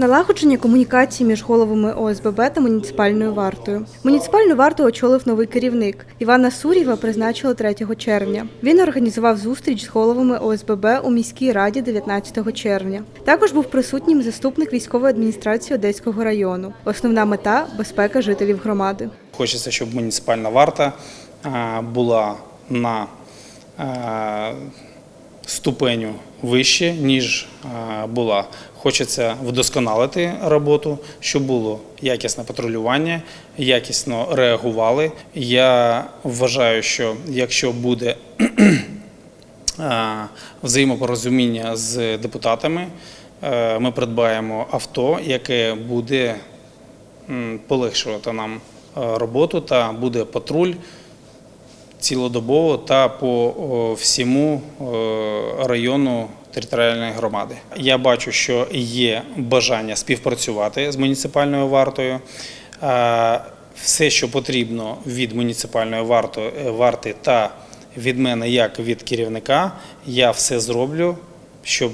Налагодження комунікації між головами ОСББ та муніципальною вартою. Муніципальну варту очолив новий керівник. Івана Сурєва призначили 3 червня. Він організував зустріч з головами ОСББ у міській раді 19 червня. Також був присутнім заступник військової адміністрації Одеського району. Основна мета безпека жителів громади. Хочеться, щоб муніципальна варта була на ступеню вище, ніж е, була. Хочеться вдосконалити роботу, щоб було якісне патрулювання, якісно реагували. Я вважаю, що якщо буде е, взаємопорозуміння з депутатами, е, ми придбаємо авто, яке буде полегшувати нам роботу та буде патруль цілодобово та по всьому району територіальної громади. Я бачу, що є бажання співпрацювати з муніципальною вартою. Все, що потрібно від муніципальної е, варти та від мене, як від керівника, я все зроблю, щоб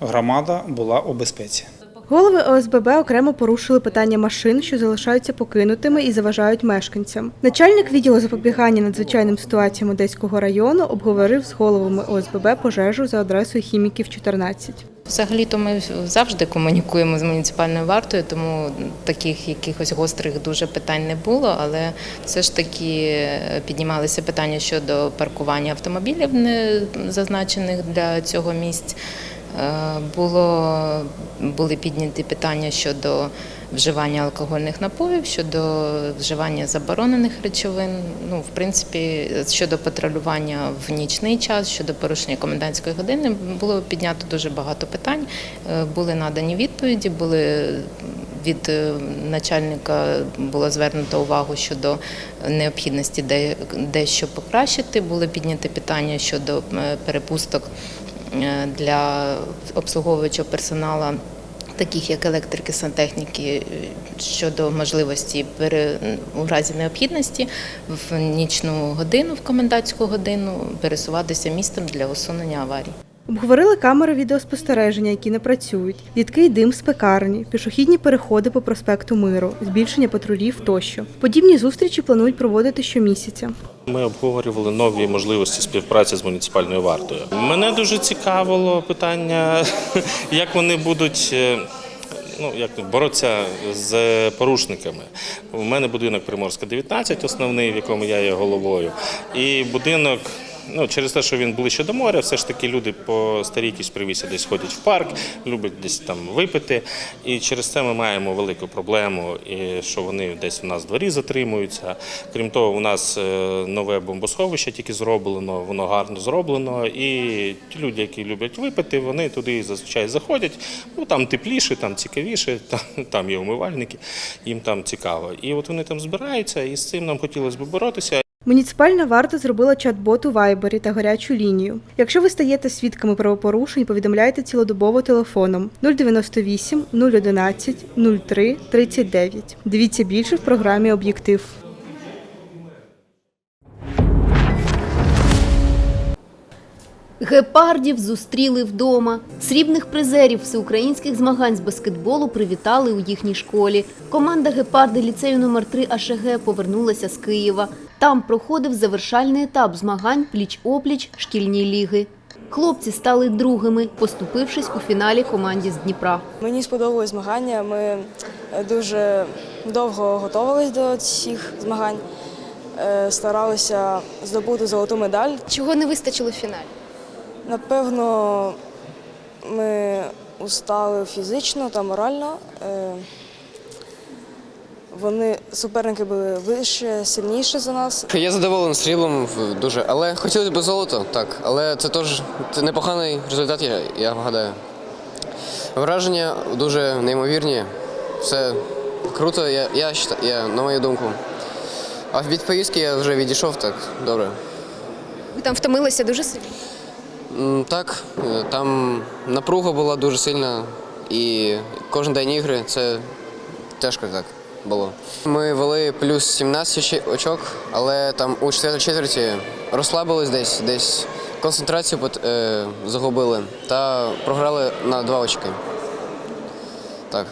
громада була у безпеці. Голови ОСББ окремо порушили питання машин, що залишаються покинутими і заважають мешканцям. Начальник відділу запобігання надзвичайним ситуаціям Одеського району обговорив з головами ОСББ пожежу за адресою хіміків 14. Взагалі-то ми завжди комунікуємо з муніципальною вартою, тому таких якихось гострих дуже питань не було. Але все ж таки е, піднімалися питання щодо паркування автомобілів, не зазначених для цього місць. Е, Було, були підняті питання щодо вживання алкогольних напоїв, щодо вживання заборонених речовин. Ну, в принципі, щодо патрулювання в нічний час, щодо порушення комендантської години, було піднято дуже багато питань. Е, Були надані відповіді, були від е, начальника було звернуто увагу щодо необхідності де- дещо покращити. Були підняті питання щодо перепусток для обслуговуючого персоналу. Таких як електрики, сантехніки е, щодо можливості у разі необхідності в нічну годину, в комендантську годину пересуватися містом для усунення аварій. Обговорили камери відеоспостереження, які не працюють, рідкий дим з пекарні, пішохідні переходи по проспекту Миру, збільшення патрулів тощо. Подібні зустрічі планують проводити щомісяця. Ми обговорювали нові можливості співпраці з муніципальною вартою. Мене дуже цікавило питання, як вони будуть. е, Ну, як боротися з порушниками. У мене будинок Приморська 19, основний, в якому я є головою. І будинок, ну, через те, що він ближче до моря, все ж таки люди по старій привісі десь ходять в парк, люблять десь там випити. І через це ми маємо велику проблему, що вони десь у нас в дворі затримуються. Крім того, у нас е, нове бомбосховище тільки зроблено, воно гарно зроблено. І ті люди, які люблять випити, вони туди зазвичай заходять. Ну там тепліше, там цікавіше, там, там є умивальники, їм там цікаво. І от вони там збираються, і з цим нам хотілося б боротися. Муніципальна варта зробила чат-бот у Вайбері та гарячу лінію. Якщо ви стаєте свідками правопорушень, повідомляйте цілодобово телефоном 098 011 03 39. Дивіться більше в програмі Об'єктив. Гепардів зустріли вдома. Срібних призерів всеукраїнських змагань з баскетболу привітали у їхній школі. Команда гепарди ліцею номер 3 АШГ повернулася з Києва. Там проходив завершальний етап змагань пліч-опліч шкільні ліги. Хлопці стали другими, поступившись у фіналі команді з Дніпра. Мені сподобались змагання. Ми е, дуже довго готувалися до цих змагань, Е, старалися здобути золоту медаль. Чого не вистачило в фіналі? Напевно, ми устали фізично та морально. Вони суперники були вище, сильніші за нас. Я задоволений сріблом дуже, але хотілося б золото, так. Але це теж це непоганий результат, я, я гадаю. Враження дуже неймовірні. Все круто, я, я, я, на мою думку. А від поїздки я вже відійшов, так, добре. Ви там втомилися дуже сильно. Так, е, там напруга була дуже сильна, і кожен день ігри це тяжко так було. Ми вели плюс 17 очок, але там у четвертій четверті розслабились десь, десь концентрацію е, загубили та програли на два очки. Так.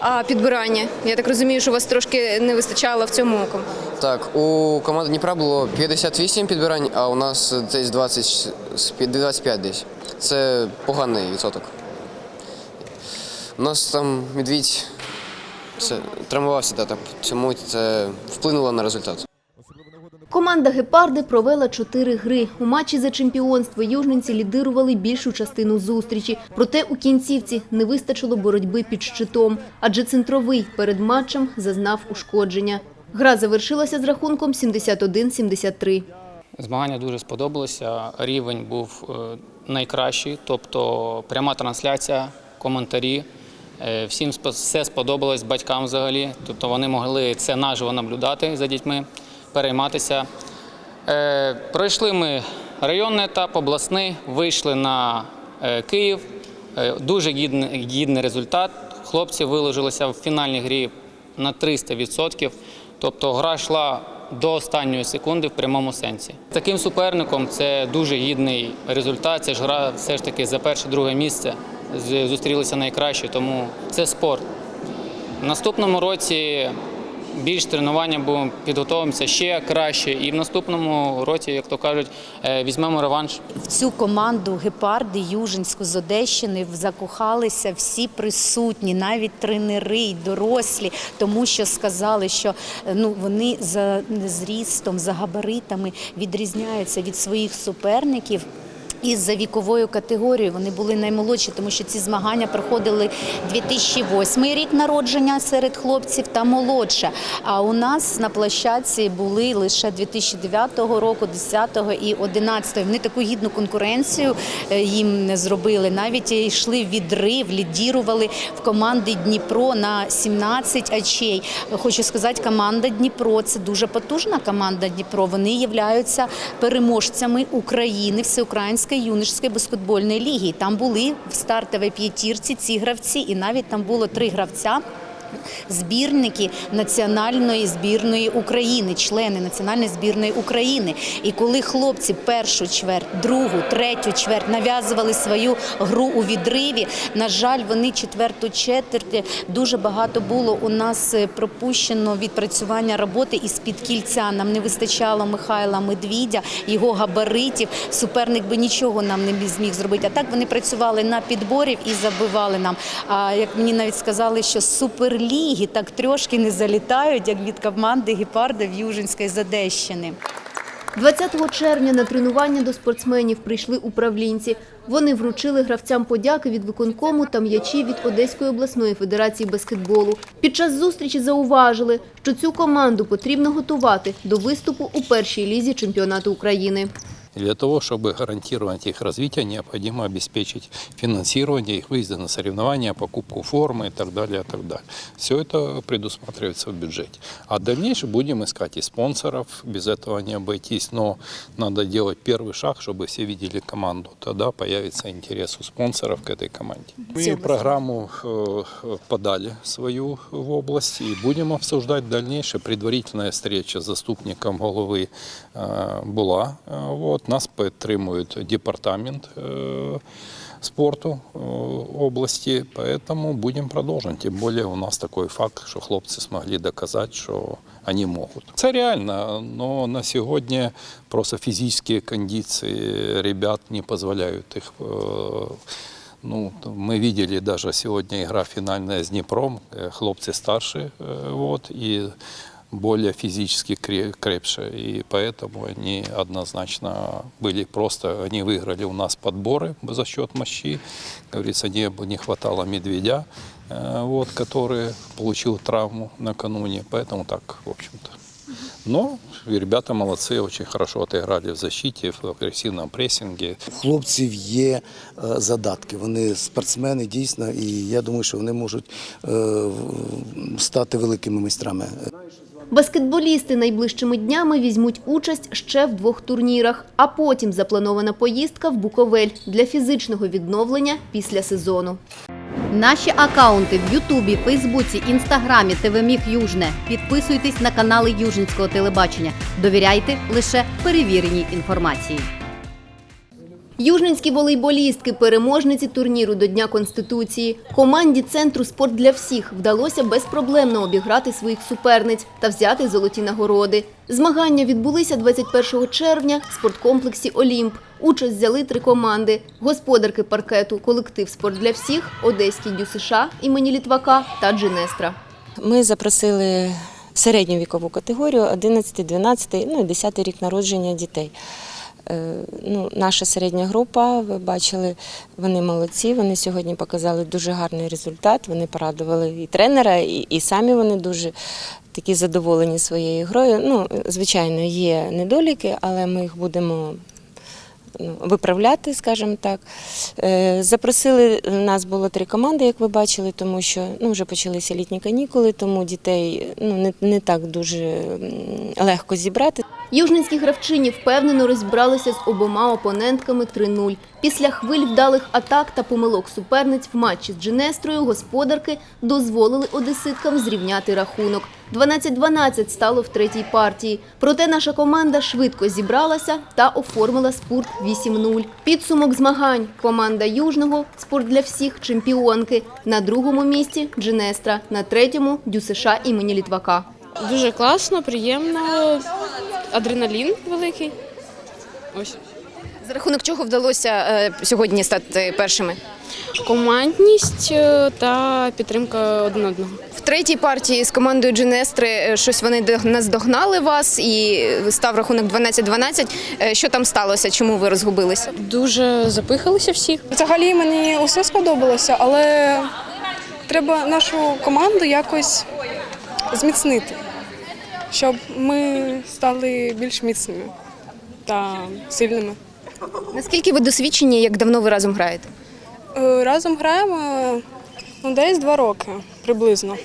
А підбирання? Я так розумію, що у вас трошки не вистачало в цьому оку. Так, у команди Дніпра було 58 підбирань, а у нас десь 20, 25 десь. Це поганий відсоток. У нас там медвідь травмувався, та, так, цьому це вплинуло на результат. Команда «Гепарди» провела чотири гри. У матчі за чемпіонство южненці лідирували більшу частину зустрічі. Проте у кінцівці не вистачило боротьби під щитом, адже центровий перед матчем зазнав ушкодження. Гра завершилася з рахунком 71-73. Змагання дуже сподобалося. Рівень був е, найкращий, тобто пряма трансляція, коментарі. Е, Всім все сподобалось батькам взагалі. Тобто вони могли це наживо наблюдати за дітьми, перейматися. Е, Пройшли ми районний етап, обласний, вийшли на е, Київ. Дуже гідний, гідний результат. Хлопці виложилися в фінальній грі на 300%. Тобто гра йшла до останньої секунди в прямому сенсі. Таким суперником це дуже гідний результат. Це ж гра все ж таки за перше-друге місце. Зустрілися найкраще, тому це спорт. В наступному році більш тренування будемо підготовимося ще краще. І в наступному році, як то кажуть, е, візьмемо реванш. В цю команду гепарди Южинську з Одещини закохалися всі присутні, навіть тренери й дорослі, тому що сказали, що е, ну вони за зрістом, за габаритами відрізняються від своїх суперників. І за віковою категорією вони були наймолодші, тому що ці змагання проходили 2008 рік народження серед хлопців та молодше. А у нас на площадці були лише 2009 року, 10 і 11. Вони таку гідну конкуренцію е, їм не зробили. Навіть йшли в відрив, лідірували в команди Дніпро на 17 очей. Хочу сказати, команда Дніпро це дуже потужна команда Дніпро. Вони являються переможцями України всеукраїнської юношської баскетбольної ліги. Там були в стартовій п'ятірці ці гравці, і навіть там було три гравця. Збірники національної збірної України, члени національної збірної України. І коли хлопці першу чверть, другу, третю чверть нав'язували свою гру у відриві, на жаль, вони четверту четверть дуже багато було у нас е, пропущено відпрацювання роботи із під кільця. Нам не вистачало Михайла Медвідя, його габаритів. Суперник би нічого нам не зміг зробити. А так вони працювали на підборів і забивали нам. А як мені навіть сказали, що з суперліги так трошки не залітають, як від команди гепардів Южинської з Одещини. 20 червня на тренування до спортсменів прийшли управлінці. Вони вручили гравцям подяки від виконкому та м'ячі від Одеської обласної федерації баскетболу. Під час зустрічі зауважили, що цю команду потрібно готувати до виступу у першій лізі чемпіонату України. И Для того, чтобы гарантировать их развитие, необходимо обеспечить финансирование их выезда на соревнования, покупку формы и так далее, и так далее. Все это предусматривается в бюджете. А дальнейше будем искать и спонсоров, без этого не обойтись, но надо делать первый шаг, чтобы все видели команду. Тогда появится интерес у спонсоров к этой команде. Мы программу э, подали свою в область и будем обсуждать дальнейшее. Предварительная встреча с заступником головы э, була. Э, Вот. Нас підтримують департамент э, спорту э, области, поэтому будем продолжать. Тем более у нас такой факт, що хлопці змогли доказати, що вони можуть. Це реально, но на сьогодні просто фізичні кондиції ребят не дозволяють їх э, ну, мы видели даже сегодня игра финальная с Днепром, э, хлопцы старше, э, вот, и более физически кре- крепче, и поэтому они однозначно были просто, они выиграли у нас подборы за счет мощи, говорится, не, не хватало медведя, э, вот, который получил травму накануне, поэтому так, в общем-то. Но ребята молодцы, очень хорошо отыграли в защите, в агрессивном прессинге. У хлопців є е, задатки. Вони спортсмени дійсно, і я думаю, що вони можуть е, в- стати великими майстрами. Баскетболісти найближчими днями візьмуть участь ще в двох турнірах, а потім запланована поїздка в Буковель для фізичного відновлення після сезону. Наші акаунти в Ютубі, Фейсбуці, Інстаграмі, ТВМІг Южне. Підписуйтесь на канали Южницького телебачення. Довіряйте лише перевіреній інформації. Южненські волейболістки, переможниці турніру до Дня Конституції. Команді центру «Спорт для всіх» вдалося безпроблемно обіграти своїх суперниць та взяти золоті нагороди. Змагання відбулися 21 червня в спорткомплексі «Олімп». Участь взяли три команди – господарки паркету, колектив «Спорт для всіх», Одеський ДЮСШ імені Літвака та Джинестра. Ми запросили середню вікову категорію 11, 12, ну і 10 рік народження дітей. Е, Ну, наша середня група, ви бачили, вони молодці. Вони сьогодні показали дуже гарний результат. Вони порадували і тренера, і, і самі вони дуже такі задоволені своєю грою. Ну, звичайно, є недоліки, але ми їх будемо ну, виправляти, скажімо так. Е, Запросили у нас було три команди, як ви бачили, тому що ну, вже почалися літні канікули, тому дітей ну, не, не так дуже легко зібрати. Южненські гравчині впевнено розібралися з обома опонентками 3-0. Після хвиль вдалих атак та помилок суперниць в матчі з Джинестрою господарки дозволили одеситкам зрівняти рахунок. 12-12 стало в третій партії. Проте наша команда швидко зібралася та оформила спорт 8-0. Підсумок змагань. Команда Южного «Спорт для всіх» чемпіонки. На другому місці Джинестра, на третьому ДЮСШ імені Літвака. Дуже класно, приємно, адреналін великий. Ось. За рахунок чого вдалося е, сьогодні стати першими? Командність е, та підтримка один одного. В третій партії з командою Джинестри е, щось вони дог- наздогнали вас і став рахунок 12-12. Е, Що там сталося? Чому ви розгубилися? Дуже запихалися всі. Взагалі мені усе сподобалося, але треба нашу команду якось зміцнити, щоб ми стали більш міцними та сильними. Наскільки ви досвідчені, як давно ви разом граєте? Е, Разом граємо ну, десь два роки приблизно.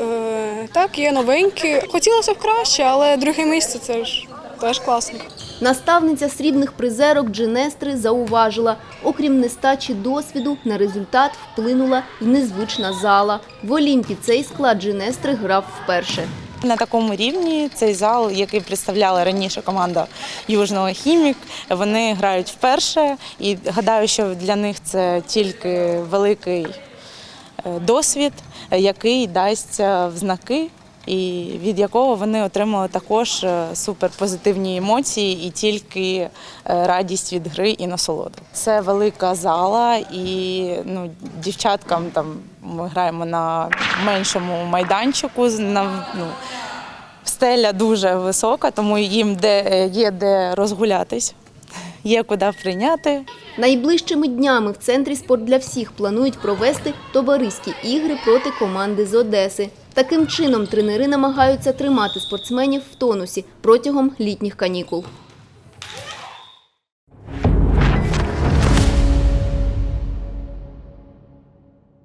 Е, Так, є новенькі. Хотілося б краще, але друге місце це ж теж класно. Наставниця срібних призерок Джинестри зауважила, окрім нестачі досвіду, на результат вплинула й незвична зала. В Олімпі цей склад Джинестри грав вперше. На такому рівні цей зал, який представляла раніше команда Южного Хімік, вони грають вперше, і гадаю, що для них це тільки великий е, досвід, який дасть в знаки. І від якого вони отримали також е, суперпозитивні емоції і тільки е, радість від гри і насолоду. Це велика зала, і ну, дівчаткам там ми граємо на меншому майданчику. На, ну, стеля дуже висока, тому їм де, є де розгулятись, є куди прийняти. Найближчими днями в центрі «Спорт для всіх» планують провести товариські ігри проти команди з Одеси. Таким чином тренери намагаються тримати спортсменів в тонусі протягом літніх канікул.